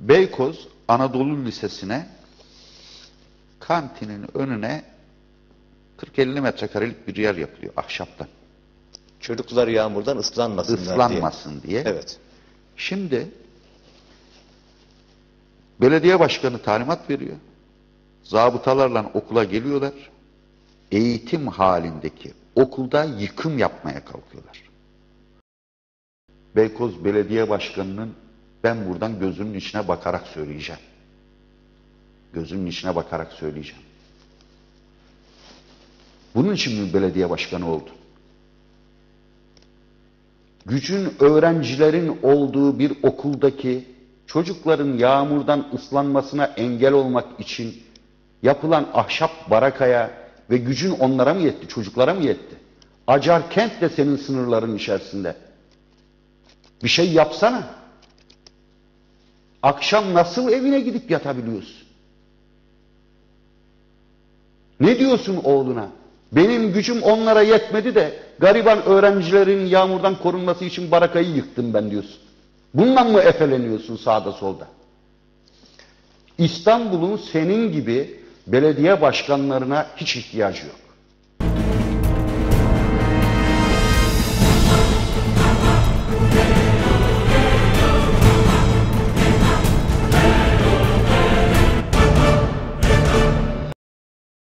Beykoz Anadolu Lisesi'ne kantinin önüne 40-50 metrekarelik bir yer yapılıyor ahşaptan. Çocuklar yağmurdan ıslanmasınlar diye. Islanmasın diye. Evet. Şimdi belediye başkanı talimat veriyor. Zabıtalarla okula geliyorlar. Eğitim halindeki okulda yıkım yapmaya kalkıyorlar. Beykoz Belediye Başkanı'nın ben buradan gözünün içine bakarak söyleyeceğim. Gözünün içine bakarak söyleyeceğim. Bunun için mi belediye başkanı oldu? Gücün öğrencilerin olduğu bir okuldaki çocukların yağmurdan ıslanmasına engel olmak için yapılan ahşap barakaya ve gücün onlara mı yetti, çocuklara mı yetti? Acar kent de senin sınırların içerisinde. Bir şey yapsana. Akşam nasıl evine gidip yatabiliyorsun? Ne diyorsun oğluna? Benim gücüm onlara yetmedi de gariban öğrencilerin yağmurdan korunması için barakayı yıktım ben diyorsun. Bundan mı efeleniyorsun sağda solda? İstanbul'un senin gibi belediye başkanlarına hiç ihtiyacı yok.